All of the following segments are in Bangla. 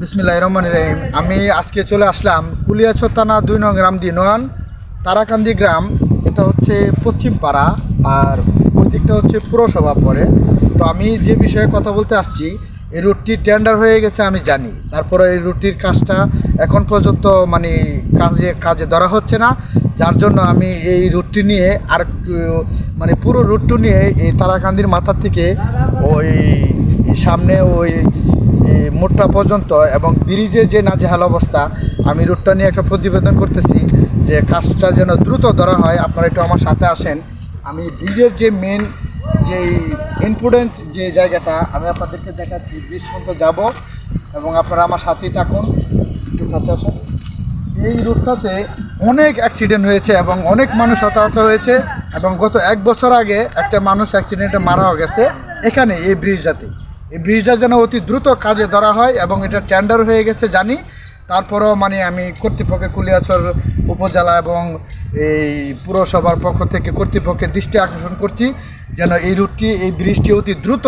বিসমিল্লাহ রহমান রহিম। আমি আজকে চলে আসলাম কুলিয়াচর থানা দুই নং গ্রাম দিনোয়ান তারাকান্দি গ্রাম। এটা হচ্ছে পশ্চিম পাড়া আর ওই দিকটা হচ্ছে পুরসভা পরে। তো আমি যে বিষয়ে কথা বলতে আসছি, এই রুটটি টেন্ডার হয়ে গেছে আমি জানি। তারপরে এই রুটির কাজটা এখন পর্যন্ত মানে কাজে কাজে ধরা হচ্ছে না। যার জন্য আমি এই রুটটি নিয়ে আর মানে পুরো রুটটি নিয়ে এই তারাকান্দির মাথার থেকে ওই সামনে ওই মোটটা পর্যন্ত এবং ব্রিজের যে নাজেহাল অবস্থা, আমি রুটটা নিয়ে একটা প্রতিবেদন করতেছি যে কাজটা যেন দ্রুত ধরা হয়। আপনারা একটু আমার সাথে আসেন। আমি ব্রিজের যে মেন যে ইম্পর্টেন্ট যে জায়গাটা, আমি আপনাদেরকে দেখাচ্ছি। ব্রিজ পর্যন্ত যাব এবং আপনারা আমার সাথেই থাকুন। একটু কাছে আসুন। এই রুটটাতে অনেক অ্যাক্সিডেন্ট হয়েছে এবং অনেক মানুষ হতাহত হয়েছে এবং গত এক বছর আগে একটা মানুষ অ্যাক্সিডেন্টে মারাও গেছে। এখানে এই ব্রিজটাতে। এই ব্রিজটা যেন অতি দ্রুত কাজে ধরা হয় এবং এটা টেন্ডার হয়ে গেছে জানি। তারপরেও মানে আমি কর্তৃপক্ষের কুলিয়াচর উপজেলা এবং এই পুরসভার পক্ষ থেকে কর্তৃপক্ষের দৃষ্টি আকর্ষণ করছি যেন এই রুটটি, এই ব্রিজটি অতি দ্রুত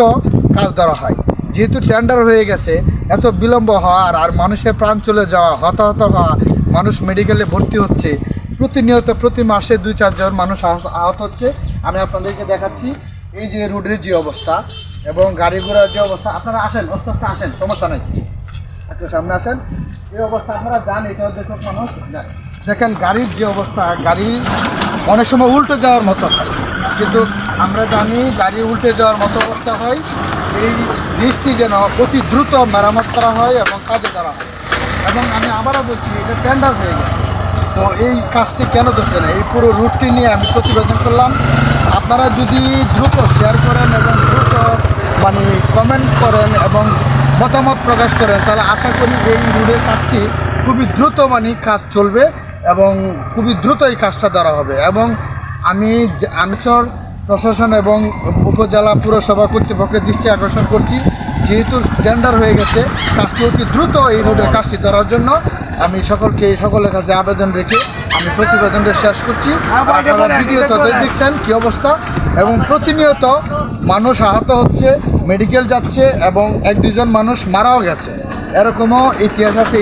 কাজ ধরা হয়। যেহেতু টেন্ডার হয়ে গেছে, এত বিলম্ব হওয়ার আর মানুষের প্রাণ চলে যাওয়া, হতাহত হওয়া, মানুষ মেডিকেলে ভর্তি হচ্ছে, প্রতিনিয়ত প্রতি মাসে দুই চারজন মানুষ আহত আহত হচ্ছে, আমি আপনাদেরকে দেখাচ্ছি। এই যে রোডের যে অবস্থা এবং গাড়ি ঘোড়ার যে অবস্থা, আপনারা আসেন, আস্তে আস্তে আসেন, সমস্যা নেই। একটু সামনে আসেন। এই অবস্থা আপনারা জান এটা দেখুন মানুষ। দেখেন, গাড়ির যে অবস্থা, গাড়ি অনেক সময় উল্টে যাওয়ার মতো হয়। কিন্তু আমরা জানি, গাড়ি উল্টে যাওয়ার মতো অবস্থা হয়। এই বৃষ্টি যেন অতি দ্রুত মেরামত করা হয় এবং কাজে করা হয়। এবং আমি আবারও বলছি, এটা টেন্ডার হয়ে গেছে। তো এই কাজটি কেন ধরছে না? এই পুরো রুটটি নিয়ে আমি প্রতিবেদন করলাম। আপনারা যদি দ্রুত শেয়ার করেন এবং দ্রুত মানে কমেন্ট করেন এবং মতামত প্রকাশ করেন, তাহলে আশা করি এই রুটের কাজটি খুবই দ্রুত মানে কাজ চলবে এবং খুবই দ্রুত এই কাজটা ধরা হবে। এবং আমি যে- আমি চর প্রশাসন এবং উপজেলা পুরসভা কর্তৃপক্ষের দৃষ্টি আকর্ষণ করছি। যেহেতু টেন্ডার হয়ে গেছে, কাজটি অতি দ্রুত এই রোডের কাজটি ধরার জন্য আমি সকলকে, সকলের কাছে আবেদন রেখে আমি প্রতিবেদনটা শেষ করছি। আপনারা ভিডিওতে দেখছেন, কি অবস্থা? এবং প্রতিনিয়ত মানুষ আহত হচ্ছে মেডিকেল যাচ্ছে এবং এক দুজন মানুষ মারাও গেছে। এরকমও ইতিহাস আছে